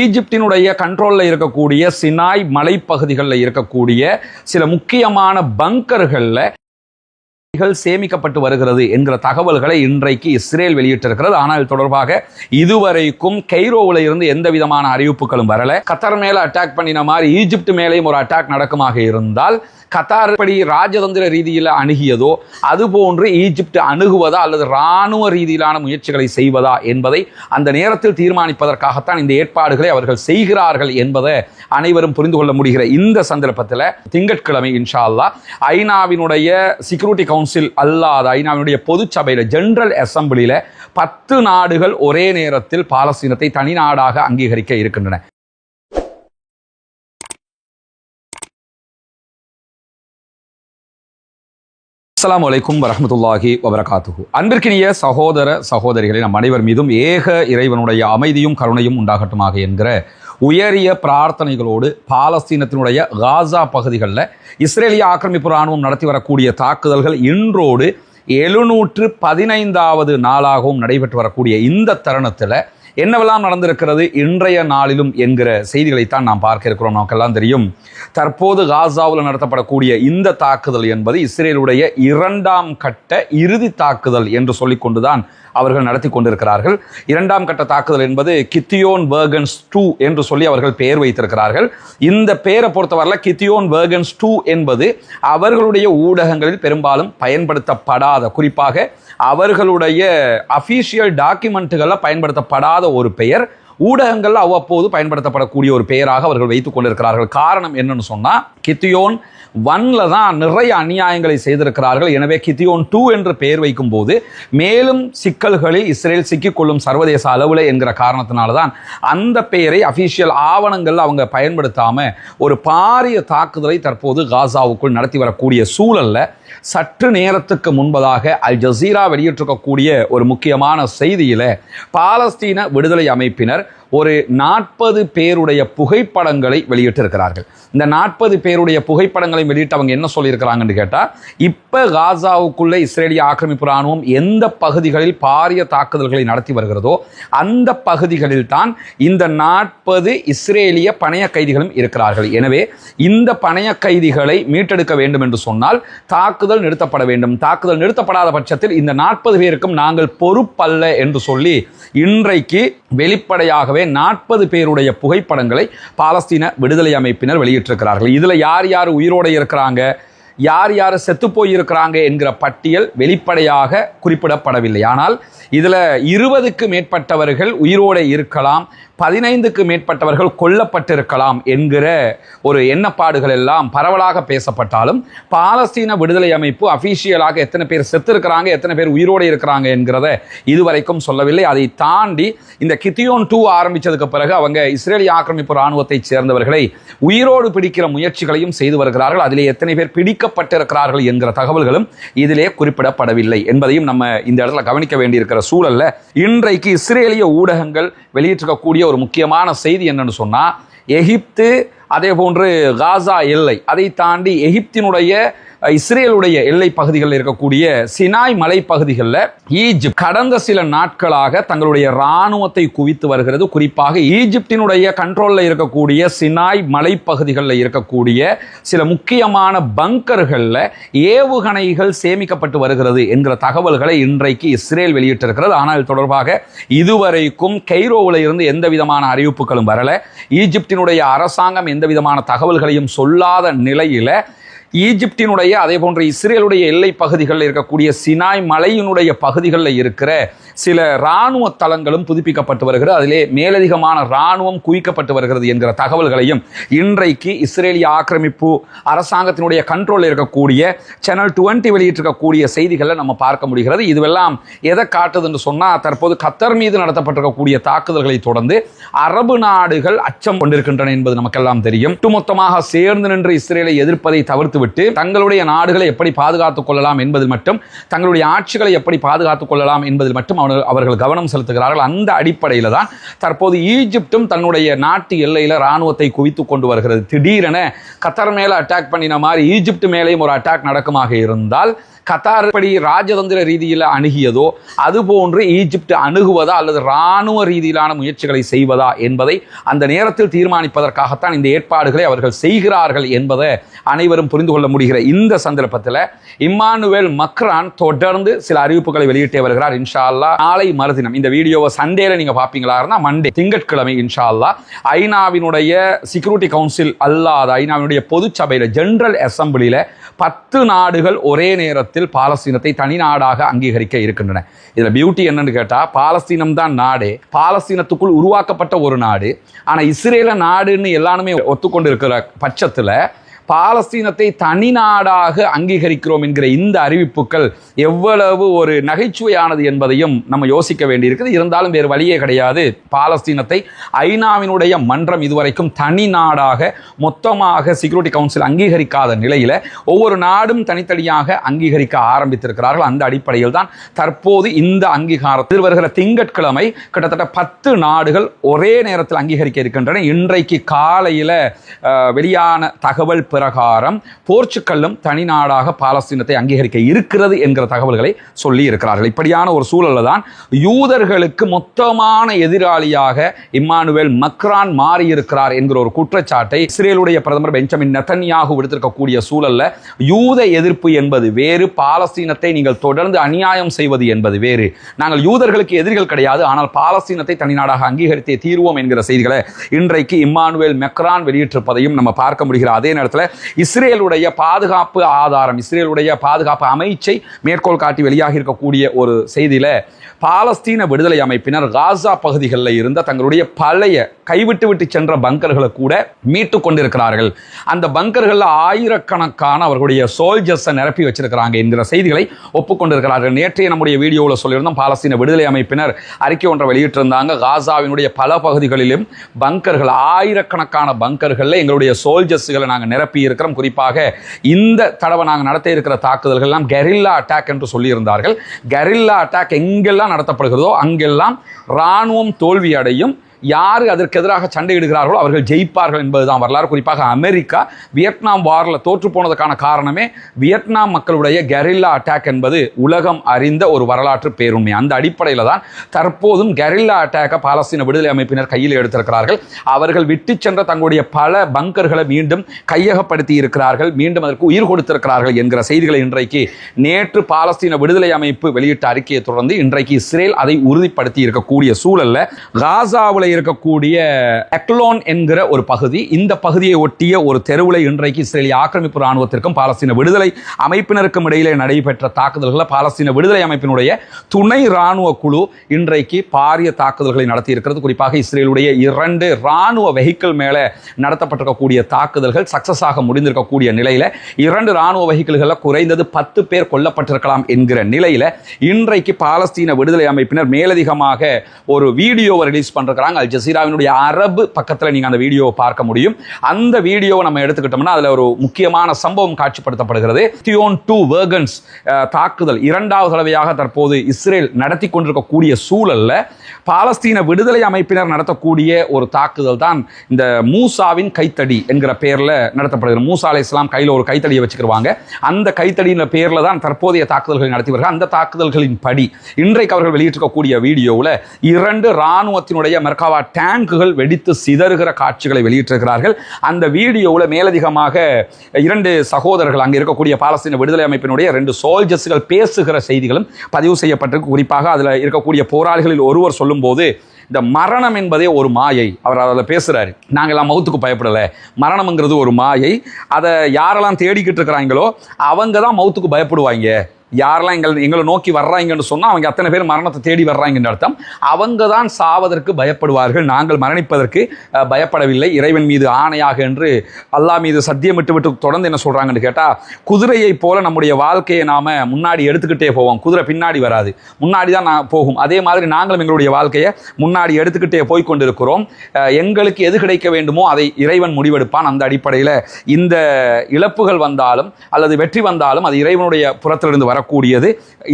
ஈஜிப்தினுடைய கண்ட்ரோலில் இருக்கக்கூடிய சினாய் மலைப்பகுதிகளில் இருக்கக்கூடிய சில முக்கியமான பங்கர்களில் சேமிக்கப்பட்டு வருகிறது என்கிற தகவல்களை இன்றைக்கு இஸ்ரேல் வெளியிட்டிருக்கிறது. ஆனால் தொடர்பாக இதுவரைக்கும் கெய்ரோவில் இருந்து எந்த விதமான அறிவிப்புகளும் வரல. கத்தர் மேல அட்டாக் பண்ணின மாதிரி ஈஜிப்ட் மேலேயும் ஒரு அட்டாக் நடக்குமாக இருந்தால் கத்தார் படி ராஜதந்திர ரீதியில் அணுகியதோ அதுபோன்று ஈஜிப்ட் அணுகுவதா அல்லது இராணுவ ரீதியிலான முயற்சிகளை செய்வதா என்பதை அந்த நேரத்தில் தீர்மானிப்பதற்காகத்தான் இந்த ஏற்பாடுகளை அவர்கள் செய்கிறார்கள் என்பதை அனைவரும் புரிந்து கொள்ள முடிகிற இந்த சந்தர்ப்பத்தில் திங்கட்கிழமை இன்ஷா அல்லாஹ் ஐநாவினுடைய செக்யூரிட்டி கவுன்சில் அல்லாத ஐநாவினுடைய பொது சபையில் ஜெனரல் அசம்பிளியில் பத்து நாடுகள் ஒரே நேரத்தில் பாலஸ்தீனத்தை தனி நாடாக அங்கீகரிக்க இருக்கின்றன. அஸ்லாம் வலைக்கும் வரமத்துல்லாஹி வபரகாத்துகு அன்பிற்கினிய சகோதர சகோதரிகளை நம் அனைவர் மீதும் ஏக இறைவனுடைய அமைதியும் கருணையும் உண்டாகட்டுமாக என்கிற உயரிய பிரார்த்தனைகளோடு பாலஸ்தீனத்தினுடைய காசா பகுதிகளில் இஸ்ரேலிய ஆக்கிரமிப்பு ராணுவம் நடத்தி வரக்கூடிய தாக்குதல்கள் இன்றோடு எழுநூற்று பதினைந்தாவது நாளாகவும் நடைபெற்று வரக்கூடிய இந்த தருணத்தில் என்னவெல்லாம் நடந்திருக்கிறது இன்றைய நாளிலும் என்கிற செய்திகளைத்தான் நாம் பார்க்க இருக்கிறோம். நமக்கெல்லாம் தெரியும். தற்போது காசாவில் நடத்தப்படக்கூடிய இந்த தாக்குதல் என்பது இஸ்ரேலுடைய இரண்டாம் கட்ட இறுதி தாக்குதல் என்று சொல்லிக்கொண்டுதான் அவர்கள் நடத்தி கொண்டிருக்கிறார்கள். இரண்டாம் கட்ட தாக்குதல் என்பது கித்தியோன் வேர்கன்ஸ் டூ என்று சொல்லி அவர்கள் பெயர் வைத்திருக்கிறார்கள். இந்த பெயரை பொறுத்தவரையில் கித்தியோன் வேர்கன்ஸ் டூ என்பது அவர்களுடைய ஊடகங்களில் பெரும்பாலும் பயன்படுத்தப்படாத குறிப்பாக அவர்களுடைய அஃபீஷியல் டாக்குமெண்ட்டுகளில் பயன்படுத்தப்படாத ஒரு பெயர் ஊடகங்களில் அவ்வப்போது பயன்படுத்தப்படக்கூடிய ஒரு பெயராக அவர்கள் வைத்துக் கொண்டிருக்கிறார்கள். காரணம் என்னன்னு சொன்னால் கித்தியோன் ஒன்ல தான் நிறைய அநியாயங்களை செய்திருக்கிறார்கள். எனவே கித்தியோன் டூ என்று பெயர் வைக்கும் போது மேலும் சிக்கல்களில் இஸ்ரேல் சிக்கிக்கொள்ளும் சர்வதேச அளவில் என்கிற காரணத்தினால தான் அந்த பெயரை அபிஷியல் ஆவணங்கள் அவங்க பயன்படுத்தாம ஒரு பாரிய தாக்குதலை தற்போது காசாவுக்குள் நடத்தி வரக்கூடிய சூழல்ல சற்று நேரத்துக்கு முன்பதாக அல் ஜசீரா வெளியிட்டிருக்கக்கூடிய ஒரு முக்கியமான செய்தியில பாலஸ்தீன விடுதலை அமைப்பினர் ஒரு நாற்பது பேருடைய புகைப்படங்களை வெளியிட்டிருக்கிறார்கள். இந்த நாற்பது பேருடைய புகைப்படங்களை வெளியிட்டு அவங்க என்ன சொல்லியிருக்கிறாங்கன்னு கேட்டால் இப்போ காசாவுக்குள்ளே இஸ்ரேலிய ஆக்கிரமிப்பு ராணுவம் எந்த பகுதிகளில் பாரிய தாக்குதல்களை நடத்தி வருகிறதோ அந்த பகுதிகளில் தான் இந்த நாற்பது இஸ்ரேலிய பணைய கைதிகளும் இருக்கிறார்கள். எனவே இந்த பணைய கைதிகளை மீட்டெடுக்க வேண்டும் என்று சொன்னால் தாக்குதல் நிறுத்தப்பட வேண்டும். தாக்குதல் நிறுத்தப்படாத பட்சத்தில் இந்த நாற்பது பேருக்கும் நாங்கள் பொறுப்பல்ல என்று சொல்லி இன்றைக்கு வெளிப்படையாகவே நாற்பது பேருடைய புகைப்படங்களை பாலஸ்தீன விடுதலை அமைப்பினர் வெளியிட்டிருக்கிறார்கள். இதில் யார் யார் உயிரோடு இருக்கிறாங்க? யார் யார் செத்து போயிருக்கிறாங்க என்கிற பட்டியல் வெளிப்படையாக குறிப்பிடப்படவில்லை. ஆனால் இதில் இருபதுக்கு மேற்பட்டவர்கள் உயிரோடு இருக்கலாம். பதினைந்துக்கு மேற்பட்டவர்கள் கொல்லப்பட்டிருக்கலாம் என்கிற ஒரு எண்ணப்பாடுகள் எல்லாம் பரவலாக பேசப்பட்டாலும் பாலஸ்தீன விடுதலை அமைப்பு அஃபீஷியலாக எத்தனை பேர் செத்திருக்கிறாங்க எத்தனை பேர் உயிரோடு இருக்கிறாங்க என்கிறத இதுவரைக்கும் சொல்லவில்லை. அதை தாண்டி இந்த கித்தியோன் டூ ஆரம்பித்ததுக்கு பிறகு அவங்க இஸ்ரேலிய ஆக்கிரமிப்பு இராணுவத்தை சேர்ந்தவர்களை உயிரோடு பிடிக்கிற முயற்சிகளையும் செய்து வருகிறார்கள். அதிலே எத்தனை பேர் பிடிக்கப்பட்டிருக்கிறார்கள் என்கிற தகவல்களும் இதிலே குறிப்பிடப்படவில்லை என்பதையும் நம்ம இந்த இடத்துல கவனிக்க வேண்டியிருக்கிற சூழல்ல இன்றைக்கு இஸ்ரேலிய ஊடகங்கள் வெளியிட்டிருக்கக்கூடிய ஒரு முக்கியமான செய்தி என்னன்னு சொன்னால் எகிப்து அதே போன்று காசா எல்லை அதை தாண்டி எகிப்தினுடைய இஸ்ரேலுடைய எல்லை பகுதிகளில் இருக்கக்கூடிய சினாய் மலைப்பகுதிகளில் ஈஜிப்ட் கடந்த சில நாட்களாக தங்களுடைய இராணுவத்தை குவித்து வருகிறது. குறிப்பாக ஈஜிப்டினுடைய கண்ட்ரோலில் இருக்கக்கூடிய சினாய் மலைப்பகுதிகளில் இருக்கக்கூடிய சில முக்கியமான பங்கர்களில் ஏவுகணைகள் சேமிக்கப்பட்டு வருகிறது என்கிற தகவல்களை இன்றைக்கு இஸ்ரேல் வெளியிட்டிருக்கிறது. ஆனால் இது தொடர்பாக இதுவரைக்கும் கெய்ரோவில் இருந்து எந்த விதமான அறிவிப்புகளும் வரல. ஈஜிப்டினுடைய அரசாங்கம் எந்த விதமான தகவல்களையும் சொல்லாத நிலையில் ஈஜிப்டினுடைய அதே போன்ற இஸ்ரேலுடைய எல்லை பகுதிகளில் இருக்கக்கூடிய சினாய் மலையினுடைய பகுதிகளில் இருக்கிற சில இராணுவ தளங்களும் புதுப்பிக்கப்பட்டு வருகிறது. அதிலே மேலதிகமான இராணுவம் குவிக்கப்பட்டு வருகிறது என்கிற தகவல்களையும் இன்றைக்கு இஸ்ரேலிய ஆக்கிரமிப்பு அரசாங்கத்தினுடைய கண்ட்ரோலில் இருக்கக்கூடிய சேனல் டுவெண்ட்டி வெளியிட்டிருக்கக்கூடிய செய்திகளை நம்ம பார்க்க முடிகிறது. இதுவெல்லாம் எதை காட்டுதுன்னு சொன்னால் தற்போது கத்தர் மீது நடத்தப்பட்டிருக்கக்கூடிய தாக்குதல்களை தொடர்ந்து அரபு நாடுகள் அச்சம் கொண்டிருக்கின்றன என்பது நமக்கெல்லாம் தெரியும். ஒட்டுமொத்தமாக சேர்ந்து நின்று இஸ்ரேலை எதிர்ப்பதை தவிர்த்துவிட்டு தங்களுடைய நாடுகளை எப்படி பாதுகாத்துக் கொள்ளலாம் என்பதில் மட்டும் தங்களுடைய ஆட்சிகளை எப்படி பாதுகாத்துக் கொள்ளலாம் என்பதில் மட்டும் அவர்கள் அவர்கள் கவனம் செலுத்துகிறார்கள். அந்த அடிப்படையில் தான் தற்போது ஈஜிப்டும் தன்னுடைய நாட்டு எல்லையில் ராணுவத்தை குவித்து கொண்டு வருகிறது. திடீரென கத்தர் மேல அட்டாக் பண்ணின மாதிரி ஈஜிப்ட் மேலேயும் ஒரு அட்டாக் நடக்குமாக இருந்தால் கத்தார் படி ராஜதந்திர ரீதியில் அணுகியதோ அதுபோன்று ஈஜிப்ட் அணுகுவதா அல்லது இராணுவ ரீதியிலான முயற்சிகளை செய்வதா என்பதை அந்த நேரத்தில் தீர்மானிப்பதற்காகத்தான் இந்த ஏற்பாடுகளை அவர்கள் செய்கிறார்கள் என்பதை அனைவரும் புரிந்து கொள்ள முடிகிற இந்த சந்தர்ப்பத்தில் இம்மானுவேல் மக்ரான் தொடர்ந்து சில அறிவிப்புகளை வெளியிட்டே வருகிறார் இன்ஷா அல்லா நாளை மறுதினம் இந்த வீடியோவை சண்டேல நீங்க பாப்பீங்களா இருந்தா மண்டே திங்கட்கிழமை இன்ஷா அல்லா ஐநாவினுடைய செக்யூரிட்டி கவுன்சில் அல்லாத ஐநாவினுடைய பொது சபையில ஜெனரல் அசம்பிளியில பத்து நாடுகள் ஒரே நேரத்தில் பாலஸ்தீனத்தை தனி நாடாக அங்கீகரிக்க இருக்கின்றன. இதில் பியூட்டி என்னன்னு கேட்டால் பாலஸ்தீனம் தான் நாடு. பாலஸ்தீனத்துக்குள் உருவாக்கப்பட்ட ஒரு நாடு. ஆனால் இஸ்ரேல நாடுன்னு எல்லாருமே ஒத்துக்கொண்டு இருக்கிற பட்சத்தில் பாலஸ்தீனத்தை தனி நாடாக அங்கீகரிக்கிறோம் என்கிற இந்த அறிவிப்புகள் எவ்வளவு ஒரு நகைச்சுவையானது என்பதையும் நம்ம யோசிக்க வேண்டியிருக்குது. இருந்தாலும் வேறு வழியே கிடையாது. பாலஸ்தீனத்தை ஐநாவினுடைய மன்றம் இதுவரைக்கும் தனி நாடாக மொத்தமாக செக்யூரிட்டி கவுன்சில் அங்கீகரிக்காத நிலையில் ஒவ்வொரு நாடும் தனித்தனியாக அங்கீகரிக்க ஆரம்பித்திருக்கிறார்கள். அந்த அடிப்படையில் தான் தற்போது இந்த அங்கீகாரத்தில் வருகிற திங்கட்கிழமை கிட்டத்தட்ட பத்து நாடுகள் ஒரே நேரத்தில் அங்கீகரிக்க இருக்கின்றன. இன்றைக்கு காலையில் வெளியான தகவல் பிரகாரம் போர்ச்சுக்கல்லும் தனி நாடாக பாலஸ்தீனத்தை அங்கீகரிக்க இருக்கிறது என்கிற தகவல்களை சொல்லி இருக்கிறார்கள் இப்படியான ஒரு சூழல்ல தான் யூதர்களுக்கு மொத்தமான எதிராளியாக இம்மானுவேல் மக்ரான் மாறி இருக்கிறார் என்கிற ஒரு குற்றச்சாட்டை இஸ்ரேலுடைய பிரதமர் பெஞ்சமின் நெத்தன்யாகு விடுத்திருக்கக்கூடிய சூழல்ல யூத எதிர்ப்பு என்பது வேறு பாலஸ்தீனத்தை நீங்கள் தொடர்ந்து அநியாயம் செய்வது என்பது வேறு. நாங்கள் யூதர்களுக்கு எதிரிகள் கிடையாது ஆனால் பாலஸ்தீனத்தை தனிநாடாக அங்கீகரித்தே தீர்வோம் என்கிற செய்திகளை இன்றைக்கு இம்மானுவேல் மெக்ரான் வெளியிட்டிருப்பதையும் நம்ம பார்க்க முடிகிற அதே நேரத்தில் இஸ்ரேலுடைய பாதுகாப்பு ஆதாரம் இஸ்ரேலுடைய பாதுகாப்பு அமைச்சை மேற்கோள் காட்டி வெளியாகி இருக்கக்கூடிய ஒரு செய்தியில் பாலஸ்தீன விடுதலை அமைப்பினர் காசா பகுதிகளில் இருந்த தங்களுடைய பழைய கைவிட்டு விட்டு சென்ற பங்கர்களை கூட மீட்டு கொண்டிருக்கிறார்கள். அந்த பங்கர்களில் ஆயிரக்கணக்கான அவர்களுடைய சோல்ஜர்ஸை நிரப்பி வச்சிருக்கிறாங்க. என்கிற செய்திகளை ஒப்புக்கொண்டிருக்கிறார்கள் நேற்றைய நம்முடைய வீடியோவில் சொல்லியிருந்தோம் பாலஸ்தீன விடுதலை அமைப்பினர் அறிக்கை ஒன்றை வெளியிட்டிருந்தாங்க. காசாவினுடைய பல பகுதிகளிலும் பங்கர்கள் ஆயிரக்கணக்கான பங்கர்களில் எங்களுடைய சோல்ஜர்ஸ்களை நாங்கள் நிரப்பி இருக்கிறோம். குறிப்பாக இந்த தடவை நாங்கள் நடத்த இருக்கிற தாக்குதல்கள் எல்லாம் கெரில்லா அட்டாக் என்று சொல்லியிருந்தார்கள். கெரில்லா அட்டாக் எங்கெல்லாம் நடத்தப்படுகிறதோ அங்கெல்லாம் இராணுவம் தோல்வி அடையும் யார் அதற்கு எதிராக சண்டையிடுகிறார்களோ அவர்கள் ஜெயிப்பார்கள் என்பதுதான் வரலாறு. குறிப்பாக அமெரிக்கா வியட்நாம் வாரில் தோற்று போனதுக்கான காரணமே வியட்நாம் மக்களுடைய கெரில்லா அட்டாக் என்பது உலகம் அறிந்த ஒரு வரலாற்று பேருண்மை. அந்த அடிப்படையில் தான் தற்போதும் கெரில்லா அட்டாக்கை பாலஸ்தீன விடுதலை அமைப்பினர் கையில் எடுத்திருக்கிறார்கள். அவர்கள் விட்டு சென்ற தங்களுடைய பல பங்கர்களை மீண்டும் கையகப்படுத்தி இருக்கிறார்கள். மீண்டும் அதற்கு உயிர் கொடுத்திருக்கிறார்கள் என்கிற செய்திகளை இன்றைக்கு நேற்று பாலஸ்தீன விடுதலை அமைப்பு வெளியிட்ட அறிக்கையை தொடர்ந்து இன்றைக்கு இஸ்ரேல் அதை உறுதிப்படுத்தி இருக்கக்கூடிய சூழல்ல காசாவில் இருக்கக்கூடிய அக்லோன் என்கிற ஒரு பகுதி. இந்த பகுதியை ஒட்டிய ஒரு தெருவில் இன்றைக்கு இஸ்ரேலிய ஆக்கிரமிப்பு ராணுவத்திற்கும் பாலஸ்தீன விடுதலை அமைப்பினருக்கும் இடையிலே நடைபெற்ற தாக்குதல்களை பாலஸ்தீன விடுதலை அமைப்பினுடைய துணை ராணுவ குழு இன்றைக்கு பாரிய தாக்குதல்களை நடத்தி இருக்கிறது குறிப்பாக இஸ்ரேலுடைய இரண்டு ராணுவ வெஹிக்கிள் மேலே நடத்தப்பட்டிருக்கக்கூடிய தாக்குதல்கள் சக்சஸ் ஆக முடிந்திருக்கக்கூடிய நிலையில் இரண்டு ராணுவ வெஹிக்கிள்களில் குறைந்தது பத்து பேர் கொல்லப்பட்டிருக்கலாம் என்கிற நிலையில் இன்றைக்கு பாலஸ்தீன விடுதலை அமைப்பினர் மேலதிகமாக ஒரு வீடியோவை ரிலீஸ் பண்ணிருக்கிறாங்க. அல் ஜசீராவினுடைய அரபு பக்கத்தில் நீங்கள் அந்த வீடியோவை பார்க்க முடியும். அந்த வீடியோவை நம்ம எடுத்துக்கிட்டோம்னா அதில் ஒரு முக்கியமான சம்பவம் காட்சிப்படுத்தப்படுகிறது. தியோன் டூ வேர்கன்ஸ் தாக்குதல் இரண்டாவது தடவையாக தற்போது இஸ்ரேல் நடத்தி கொண்டிருக்கக்கூடிய சூழலில் பாலஸ்தீன விடுதலை அமைப்பினர் நடத்தக்கூடிய ஒரு தாக்குதல் தான் இந்த மூசாவின் கைத்தடி என்கிற பெயர்ல நடத்தப்படுகிறது. மூசா அலை இஸ்லாம் கையில் ஒரு கைத்தடியை வச்சுக்கிருவாங்க. அந்த கைத்தடியின் பேர்ல தான் தற்போதைய தாக்குதல்களை நடத்தி வருகிறார் அந்த தாக்குதல்களின் படி இன்றைக்கு அவர்கள் வெளியிட்டிருக்கக்கூடிய வீடியோவில் இரண்டு இராணுவத்தினுடைய மெர்காவா டேங்குகள் வெடித்து சிதறுகிற காட்சிகளை வெளியிட்டிருக்கிறார்கள். அந்த வீடியோவில் மேலதிகமாக இரண்டு சகோதரர்கள் அங்கே இருக்கக்கூடிய பாலஸ்தீன விடுதலை அமைப்பினுடைய ரெண்டு சோல்ஜர்ஸ்கள் பேசுகிற செய்திகளும் பதிவு செய்யப்பட்டிருக்கு. குறிப்பாக அதில் இருக்கக்கூடிய போராளிகளில் ஒருவர் சொல்லும்போது இந்த மரணம் என்பதே ஒரு மாயை. அவர் அதில் பேசுகிறாரு நாங்கள்லாம் மௌத்துக்கு பயப்படலை. மரணம்ங்கிறது ஒரு மாயை. அதை யாரெல்லாம் தேடிக்கிட்டு இருக்கிறாங்களோ அவங்க தான் மௌத்துக்கு பயப்படுவாங்க. யாரெல்லாம் எங்கள் எங்களை நோக்கி வர்றாங்கன்னு சொன்னால் அவங்க அத்தனை பேர் மரணத்தை தேடி வர்றாங்கன்னு அர்த்தம். அவங்க தான் சாவதற்கு பயப்படுவார்கள். நாங்கள் மரணிப்பதற்கு பயப்படவில்லை. இறைவன் மீது ஆணையாக என்று அல்லாஹ் மீது சத்தியமிட்டு விட்டு தொடர்ந்து என்ன சொல்கிறாங்கன்னு கேட்டால் குதிரையைப் போல நம்முடைய வாழ்க்கையை நாம் முன்னாடி எடுத்துக்கிட்டே போவோம். குதிரை பின்னாடி வராது. முன்னாடி தான் நான் போகும். அதே மாதிரி நாங்களும் எங்களுடைய வாழ்க்கையை முன்னாடி எடுத்துக்கிட்டே போய் கொண்டிருக்கிறோம். எங்களுக்கு எது கிடைக்க வேண்டுமோ அதை இறைவன் முடிவெடுப்பான். அந்த அடிப்படையில் இந்த இழப்புகள் வந்தாலும் அல்லது வெற்றி வந்தாலும் அது இறைவனுடைய புறத்திலிருந்து வர வரக்கூடியது.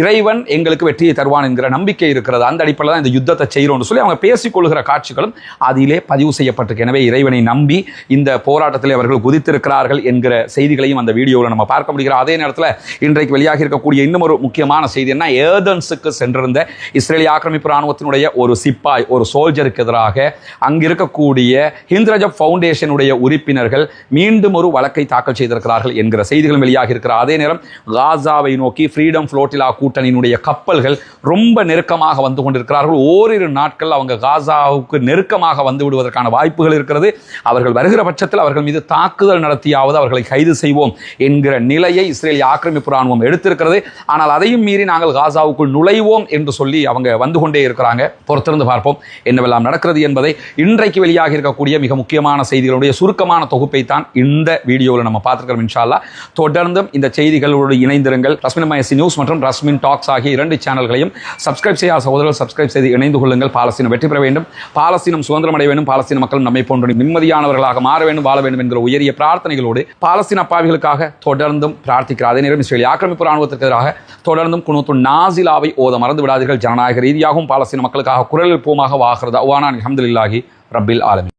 இறைவன் எங்களுக்கு வெற்றியை தருவான் என்கிற நம்பிக்கை இருக்கிறது. அந்த அடிப்படையில் தான் இந்த யுத்தத்தை செய்கிறோம்னு சொல்லி அவங்க பேசிக்கொள்கிற காட்சிகளும் அதிலே பதிவு செய்யப்பட்டிருக்கு. எனவே இறைவனை நம்பி இந்த போராட்டத்தில் அவர்கள் குதித்திருக்கிறார்கள் என்கிற செய்திகளையும் அந்த வீடியோவில் நம்ம பார்க்க முடிகிறோம் அதே நேரத்தில் இன்றைக்கு வெளியாகி இருக்கக்கூடிய இன்னும் ஒரு முக்கியமான செய்தி என்ன? ஏதன்ஸுக்கு சென்றிருந்த இஸ்ரேலிய ஆக்கிரமிப்பு ராணுவத்தினுடைய ஒரு சிப்பாய் ஒரு சோல்ஜருக்கு எதிராக அங்கிருக்கக்கூடிய இருக்கக்கூடிய ஃபவுண்டேஷனுடைய உறுப்பினர்கள் மீண்டும் ஒரு வழக்கை தாக்கல் செய்திருக்கிறார்கள் என்கிற செய்திகளும் வெளியாகி இருக்கிறார் அதே நேரம் காசாவை நோக்கி ஃப்ரீடம் ஃப்ளோட்டிலா கூட்டணியினுடைய கப்பல்கள் ரொம்ப நெருக்கமாக வந்து கொண்டிருக்கிறார்கள். ஓரிரு நாட்கள் அவங்க காசாவுக்கு நெருக்கமாக வந்து விடுவதற்கான வாய்ப்புகள் இருக்கிறது. அவர்கள் வருகிற பட்சத்தில் அவர்கள் மீது தாக்குதல் நடத்தியாவது அவர்களை கைது செய்வோம் என்கிற நிலையை இஸ்ரேலிய ஆக்கிரமிப்பு ராணுவம் எடுத்திருக்கிறது. ஆனால் அதையும் மீறி நாங்கள் காசாவுக்குள் நுழைவோம் என்று சொல்லி அவங்க வந்து கொண்டே இருக்கிறாங்க. பொறுத்திருந்து பார்ப்போம் என்னவெல்லாம் நடக்கிறது என்பதை. இன்றைக்கு வெளியாக இருக்கக்கூடிய மிக முக்கியமான செய்திகளுடைய சுருக்கமான தொகுப்பை தான் இந்த வீடியோவில் நம்ம பார்த்துருக்கிறோம் இன்ஷால்லா தொடர்ந்தும் இந்த செய்திகளோடு இணைந்திருங்கள். ரஸ்மின் எஸ்சி நியூஸ் மற்றும் ரஸ்மின் டாக்ஸ் ஆகிய இரண்டு சேனல்களையும் சப்ஸ்கிரைப் செய்யாத சகோதரர்கள் சப்ஸ்கிரைப் செய்து இணைந்து கொள்ளுங்கள். பாலஸ்தீனம் வெற்றி பெற வேண்டும். பாலஸ்தீனம் சுதந்திரம் அடைய வேண்டும். பாலஸ்தீன மக்கள் நம்மை போன்ற நிம்மதியானவர்களாக மாற வேண்டும் வாழ வேண்டும் என்கிற உயரிய பிரார்த்தனைகளோடு பாலஸ்தீன அப்பாவிகளுக்காக தொடர்ந்தும் பிரார்த்திக்கிறார். அதே நேரம் இஸ்ரேல் ஆக்கிரமிப்பு ராணுவத்திற்கு எதிராக தொடர்ந்தும் குணத்து நாசிலாவை ஓத மறந்து விடாதீர்கள். ஜனநாயக ரீதியாகவும் பாலஸ்தீன மக்களுக்காக குரல் எழுப்புவமாக வாகிறது அவ்வானா அஹமதுல்லாஹி ரபில் ஆலமி